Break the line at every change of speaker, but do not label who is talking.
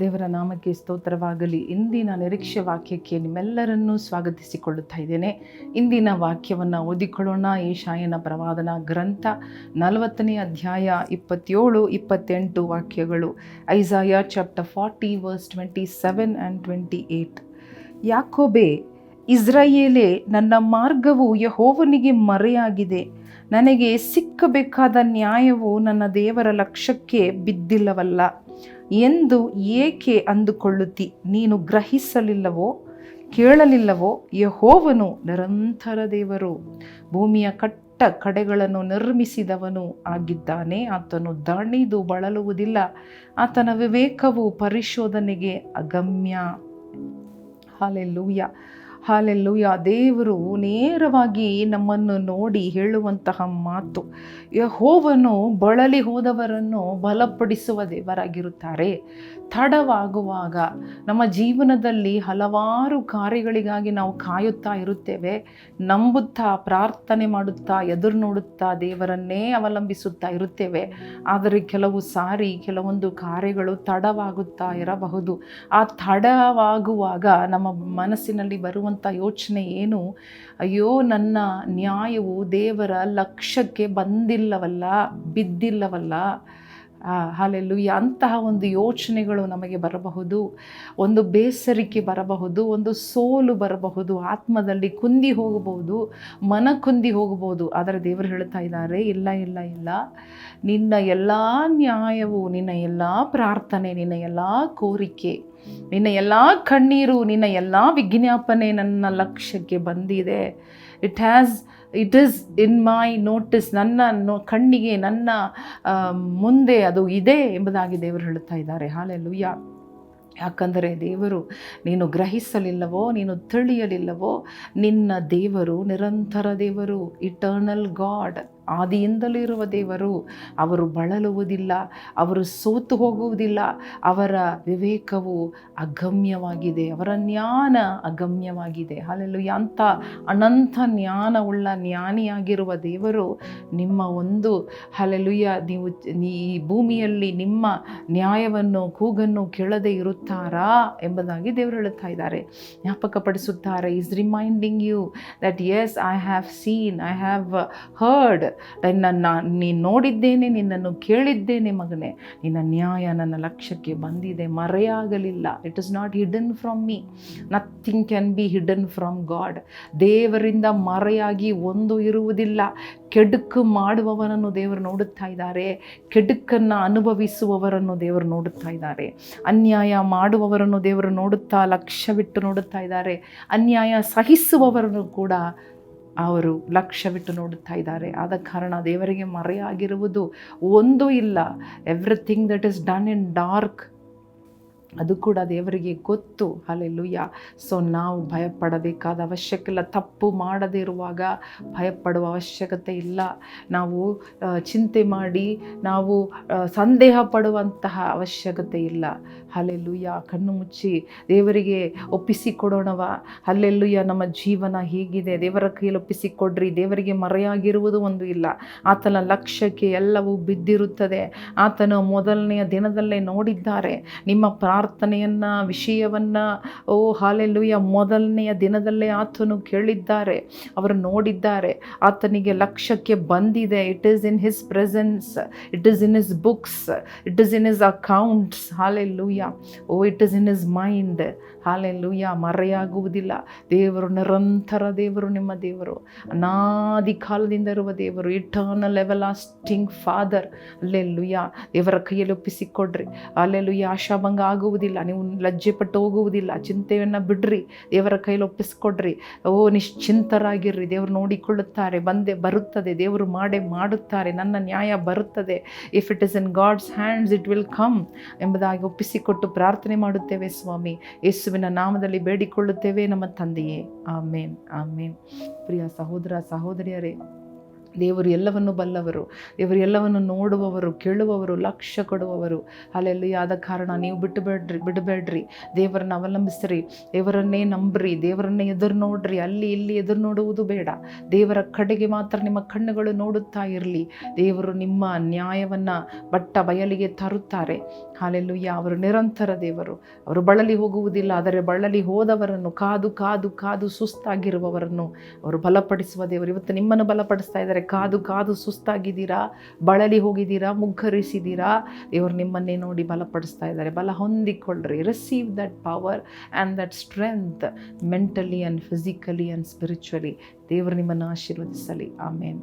ದೇವರ ನಾಮಕ್ಕೆ ಸ್ತೋತ್ರವಾಗಲಿ. ಇಂದಿನ ನಿರೀಕ್ಷೆ ವಾಕ್ಯಕ್ಕೆ ನಿಮ್ಮೆಲ್ಲರನ್ನೂ ಸ್ವಾಗತಿಸಿಕೊಳ್ಳುತ್ತಾ ಇದ್ದೇನೆ. ಇಂದಿನ ವಾಕ್ಯವನ್ನು ಓದಿಕೊಳ್ಳೋಣ. ಏಷಾಯನ ಪ್ರವಾದನ ಗ್ರಂಥ ನಲವತ್ತನೇ ಅಧ್ಯಾಯ ಇಪ್ಪತ್ತೇಳು, ಇಪ್ಪತ್ತೆಂಟು ವಾಕ್ಯಗಳು. Isaiah chapter forty, verse twenty seven and twenty eight ಯಾಕೋಬೆ, ಇಸ್ರಾಯೇಲೇ, ನನ್ನ ಮಾರ್ಗವು ಯಹೋವನಿಗೆ ಮರೆಯಾಗಿದೆ. ನನಗೆ ಸಿಕ್ಕಬೇಕಾದ ನ್ಯಾಯವು ನನ್ನ ದೇವರ ಲಕ್ಷ್ಯಕ್ಕೆ ಬಿದ್ದಿಲ್ಲವಲ್ಲ. ಎಂದು ಏಕೆ ಅಂದುಕೊಳ್ಳುತ್ತಿ? ನೀನು ಗ್ರಹಿಸಲಿಲ್ಲವೋ? ಕೇಳಲಿಲ್ಲವೋ? ಯಹೋವನು ನಿರಂತರ ದೇವರು. ಭೂಮಿಯ ಕಟ್ಟ ಕಡೆಗಳನ್ನು ನಿರ್ಮಿಸಿದವನು ಆಗಿದ್ದಾನೆ. ಆತನು ದಣಿದು ಬಳಲುವುದಿಲ್ಲ. ಆತನ ವಿವೇಕವು ಪರಿಶೋಧನೆಗೆ ಅಗಮ್ಯ. ಹಾಲೆಲ್ಲೂಯ. ಯಾ ದೇವರು ನೇರವಾಗಿ ನಮ್ಮನ್ನು ನೋಡಿ ಹೇಳುವಂತಹ ಮಾತು. ಯಹೋವನು ಬಳಲಿ ಹೋದವರನ್ನು ಬಲಪಡಿಸುವ ದೇವರಾಗಿರುತ್ತಾರೆ. ತಡವಾಗುವಾಗ ನಮ್ಮ ಜೀವನದಲ್ಲಿ ಹಲವಾರು ಕಾರ್ಯಗಳಿಗಾಗಿ ನಾವು ಕಾಯುತ್ತಾ ಇರುತ್ತೇವೆ. ನಂಬುತ್ತಾ, ಪ್ರಾರ್ಥನೆ ಮಾಡುತ್ತಾ, ಎದುರು ನೋಡುತ್ತಾ ದೇವರನ್ನೇ ಅವಲಂಬಿಸುತ್ತಾ ಇರುತ್ತೇವೆ. ಆದರೆ ಕೆಲವು ಸಾರಿ, ಕೆಲವೊಂದು ಕಾರ್ಯಗಳು ತಡವಾಗುತ್ತಾ ಇರಬಹುದು. ಆ ತಡವಾಗುವಾಗ ನಮ್ಮ ಮನಸ್ಸಿನಲ್ಲಿ ಬರುವಂಥ ಯೋಚನೆ ಏನು? ಅಯ್ಯೋ ನನ್ನ ನ್ಯಾಯವು ದೇವರ ಲಕ್ಷ್ಯಕ್ಕೆ ಬಂದಿಲ್ಲವಲ್ಲ ಬಿದ್ದಿಲ್ಲವಲ್ಲ? ಹಾಲೆಲ್ಲು ಅಂತಹ ಒಂದು ಯೋಚನೆಗಳು ನಮಗೆ ಬರಬಹುದು, ಒಂದು ಬೇಸರಿಕೆ ಬರಬಹುದು, ಒಂದು ಸೋಲು ಬರಬಹುದು, ಆತ್ಮದಲ್ಲಿ ಕುಂದಿ ಹೋಗಬಹುದು, ಮನ ಕುಂದಿ ಹೋಗಬಹುದು. ಆದರೆ ದೇವರು ಹೇಳ್ತಾ ಇದ್ದಾರೆ, ಇಲ್ಲ ಇಲ್ಲ ಇಲ್ಲ. ನಿನ್ನ ಎಲ್ಲ ನ್ಯಾಯವು, ನಿನ್ನ ಎಲ್ಲ ಪ್ರಾರ್ಥನೆ, ನಿನ್ನ ಎಲ್ಲ ಕೋರಿಕೆ, ನಿನ್ನ ಎಲ್ಲ ಕಣ್ಣೀರು, ನಿನ್ನ ಎಲ್ಲ ವಿಜ್ಞಾಪನೆ ನನ್ನ ಲಕ್ಷ್ಯಕ್ಕೆ ಬಂದಿದೆ. It has it is in my notice ನನ್ನ ಕಣ್ಣಿಗೆ ನನ್ನ ಮುಂದೆ ಅದು ಇದೆ ಎಂಬುದಾಗಿ ದೇವರು ಹೇಳುತ್ತಾ ಇದ್ದಾರೆ. ಹಾಲೆಲ್ಲೂ ಯಾ ಯಾಕಂದರೆ ದೇವರು, ನೀನು ಗ್ರಹಿಸಲಿಲ್ಲವೋ, ನೀನು ತಿಳಿಯಲಿಲ್ಲವೋ, ನಿನ್ನ ದೇವರು, ನಿರಂತರ ದೇವರು ಇಟರ್ನಲ್ ಗಾಡ್ ಆದಿಯಿಂದಲೂ ಇರುವ ದೇವರು ಅವರು ಬಳಲುವುದಿಲ್ಲ, ಅವರು ಸೋತು ಹೋಗುವುದಿಲ್ಲ, ಅವರ ವಿವೇಕವು ಅಗಮ್ಯವಾಗಿದೆ, ಅವರ ಜ್ಞಾನ ಅಗಮ್ಯವಾಗಿದೆ. ಅಲ್ಲೆಲ್ಲೂ ಅಂಥ ಅನಂತ ಜ್ಞಾನವುಳ್ಳ ಜ್ಞಾನಿಯಾಗಿರುವ ದೇವರು ನಿಮ್ಮ ಒಂದು ಅಲೆಲುಯ್ಯ ನೀವು ಈ ಭೂಮಿಯಲ್ಲಿ ನಿಮ್ಮ ನ್ಯಾಯವನ್ನು, ಕೂಗನ್ನು ಕೇಳದೆ ಇರುತ್ತಾರಾ ಎಂಬುದಾಗಿ ದೇವರು ಹೇಳುತ್ತಾ ಇದ್ದಾರೆ. ಜ್ಞಾಪಕಪಡಿಸುತ್ತಾರೆ is reminding you that as I have seen I have heard ನನ್ನ ನೀನು ನೋಡಿದ್ದೇನೆ, ನಿನ್ನನ್ನು ಕೇಳಿದ್ದೇನೆ ಮಗನೇ. ನಿನ್ನ ನ್ಯಾಯ ನನ್ನ ಲಕ್ಷ್ಯಕ್ಕೆ ಬಂದಿದೆ, ಮರೆಯಾಗಲಿಲ್ಲ. It is not hidden from me nothing can be hidden from God ದೇವರಿಂದ ಮರೆಯಾಗಿ ಒಂದು ಇರುವುದಿಲ್ಲ. ಕೆಡುಕು ಮಾಡುವವನನ್ನು ದೇವರು ನೋಡುತ್ತಾ ಇದ್ದಾರೆ. ಕೆಡುಕನ್ನು ಅನುಭವಿಸುವವರನ್ನು ದೇವರು ನೋಡುತ್ತಾ ಇದ್ದಾರೆ. ಅನ್ಯಾಯ ಮಾಡುವವರನ್ನು ದೇವರು ನೋಡುತ್ತಾ, ಲಕ್ಷ್ಯವಿಟ್ಟು ನೋಡುತ್ತಾ ಇದ್ದಾರೆ. ಅನ್ಯಾಯ ಸಹಿಸುವವರನ್ನು ಕೂಡ ಅವರು ಲಕ್ಷ್ಯವಿಟ್ಟು ನೋಡುತ್ತಾ ಇದ್ದಾರೆ. ಆದ ಕಾರಣ ದೇವರಿಗೆ ಮರೆಯಾಗಿರುವುದು ಒಂದೂ ಇಲ್ಲ. Everything that is done in dark ಅದು ಕೂಡ ದೇವರಿಗೆ ಗೊತ್ತು. ಅಲ್ಲೆಲ್ಲೂಯ್ಯ ಸೊ ನಾವು ಭಯಪಡಬೇಕಾದ ಅವಶ್ಯಕಿಲ್ಲ ತಪ್ಪು ಮಾಡದೇ ಇರುವಾಗ ಭಯಪಡುವ ಅವಶ್ಯಕತೆ ಇಲ್ಲ. ನಾವು ಚಿಂತೆ ಮಾಡಿ ನಾವು ಸಂದೇಹ ಪಡುವಂತಹ ಅವಶ್ಯಕತೆ ಇಲ್ಲ. ಅಲ್ಲೆಲ್ಲೂಯ್ಯ ಕಣ್ಣು ಮುಚ್ಚಿ ದೇವರಿಗೆ ಒಪ್ಪಿಸಿಕೊಡೋಣವ. ಅಲ್ಲೆಲ್ಲೂಯ್ಯ ನಮ್ಮ ಜೀವನ ಹೀಗಿದೆ. ದೇವರ ಕೈಯಲ್ಲಿ ಒಪ್ಪಿಸಿಕೊಡ್ರಿ. ದೇವರಿಗೆ ಮರೆಯಾಗಿರುವುದು ಒಂದು ಇಲ್ಲ. ಆತನ ಲಕ್ಷ್ಯಕ್ಕೆ ಎಲ್ಲವೂ ಬಿದ್ದಿರುತ್ತದೆ. ಆತನು ಮೊದಲನೆಯ ದಿನದಲ್ಲೇ ನೋಡಿದ್ದಾರೆ. ನಿಮ್ಮ ಪ್ರಾರ್ಥನೆಯನ್ನು, ವಿಷಯವನ್ನು, ಓ ಹಾಲೆಲ್ಲುಯ್ಯ ಮೊದಲನೆಯ ದಿನದಲ್ಲೇ ಆತನು ಕೇಳಿದ್ದಾರೆ, ಅವರು ನೋಡಿದ್ದಾರೆ, ಆತನಿಗೆ ಲಕ್ಷ್ಯಕ್ಕೆ ಬಂದಿದೆ. It is in his presence it is in his books it is in his accounts hallelujah oh it is in his mind hallelujah ಮರೆಯಾಗುವುದಿಲ್ಲ. ದೇವರು ನಿರಂತರ ದೇವರು, ನಿಮ್ಮ ದೇವರು. ಅನಾದಿ ಕಾಲದಿಂದ ಇರುವ ದೇವರು ಇಟರ್ನಲ್ ಎವಲಾಸ್ಟಿಂಗ್ ಫಾದರ್ ಅಲ್ಲೆಲ್ಲುಯ್ಯ ದೇವರ ಕೈಯಲ್ಲಿ ಒಪ್ಪಿಸಿಕೊಡ್ರಿ. ಅಲ್ಲೆಲ್ಲುಯ್ಯ ಆಶಾಭಂಗ ಆಗುವುದಿಲ್ಲ ನೀವು ಲಜ್ಜೆ ಪಟ್ಟು ಹೋಗುವುದಿಲ್ಲ, ಚಿಂತೆಯನ್ನು ಬಿಡ್ರಿ, ದೇವರ ಕೈಲಿ ಒಪ್ಪಿಸ್ಕೊಡ್ರಿ. ಓ, ನಿಶ್ಚಿಂತರಾಗಿರ್ರಿ, ದೇವರು ನೋಡಿಕೊಳ್ಳುತ್ತಾರೆ, ಬಂದೆ ಬರುತ್ತದೆ, ದೇವರು ಮಾಡೇ ಮಾಡುತ್ತಾರೆ, ನನ್ನ ನ್ಯಾಯ ಬರುತ್ತದೆ. If it is in God's hands it will come ಎಂಬುದಾಗಿ ಒಪ್ಪಿಸಿಕೊಟ್ಟು ಪ್ರಾರ್ಥನೆ ಮಾಡುತ್ತೇವೆ ಸ್ವಾಮಿ. ಯೇಸುವಿನ ನಾಮದಲ್ಲಿ ಬೇಡಿಕೊಳ್ಳುತ್ತೇವೆ ನಮ್ಮ ತಂದೆಯೇ. ಆಮೇನ್ ಆಮೇನ್. ಪ್ರಿಯ ಸಹೋದರ, ಸಹೋದರಿಯರೇ ದೇವರು ಎಲ್ಲವನ್ನು ಬಲ್ಲವರು, ದೇವರು ಎಲ್ಲವನ್ನು ನೋಡುವವರು, ಕೇಳುವವರು ಲಕ್ಷ್ಯ ಕೊಡುವವರು. ಅಲ್ಲೆಲ್ಲಿ ಆದ ಕಾರಣ ನೀವು ಬಿಟ್ಟು ಬೇಡ್ರಿ ಬಿಡಬೇಡ್ರಿ ದೇವರನ್ನು ಅವಲಂಬಿಸ್ರಿ, ದೇವರನ್ನೇ ನಂಬ್ರಿ, ದೇವರನ್ನೇ ಎದುರು ನೋಡ್ರಿ. ಅಲ್ಲಿ ಇಲ್ಲಿ ಎದುರು ನೋಡುವುದು ಬೇಡ. ದೇವರ ಕಡೆಗೆ ಮಾತ್ರ ನಿಮ್ಮ ಕಣ್ಣುಗಳು ನೋಡುತ್ತಾ ಇರಲಿ. ದೇವರು ನಿಮ್ಮ ನ್ಯಾಯವನ್ನು ಬಟ್ಟ ಬಯಲಿಗೆ ತರುತ್ತಾರೆ. ಹಾಲೆಲ್ಲು ಅವರು ನಿರಂತರ ದೇವರು. ಅವರು ಬಳಲಿ ಹೋಗುವುದಿಲ್ಲ, ಆದರೆ ಬಳಲಿ ಹೋದವರನ್ನು, ಕಾದು ಕಾದು ಕಾದು ಸುಸ್ತಾಗಿರುವವರನ್ನು ಅವರು ಬಲಪಡಿಸುವ ದೇವರು. ಇವತ್ತು ನಿಮ್ಮನ್ನು ಬಲಪಡಿಸ್ತಾ ಕಾದು ಕಾದು ಸುಸ್ತಾಗಿದ್ದೀರಾ? ಬಳಲಿ ಹೋಗಿದ್ದೀರಾ? ಮುಗ್ಗರಿಸಿದ್ದೀರಾ? ದೇವರು ನಿಮ್ಮನ್ನೇ ನೋಡಿ ಬಲಪಡಿಸ್ತಾ ಇದ್ದಾರೆ. ಬಲ ಹೊಂದಿಕೊಳ್ಳ್ರಿ. Receive that power and that strength mentally and physically and spiritually ದೇವರು ನಿಮ್ಮನ್ನು ಆಶೀರ್ವದಿಸಲಿ. ಆಮೇನ್.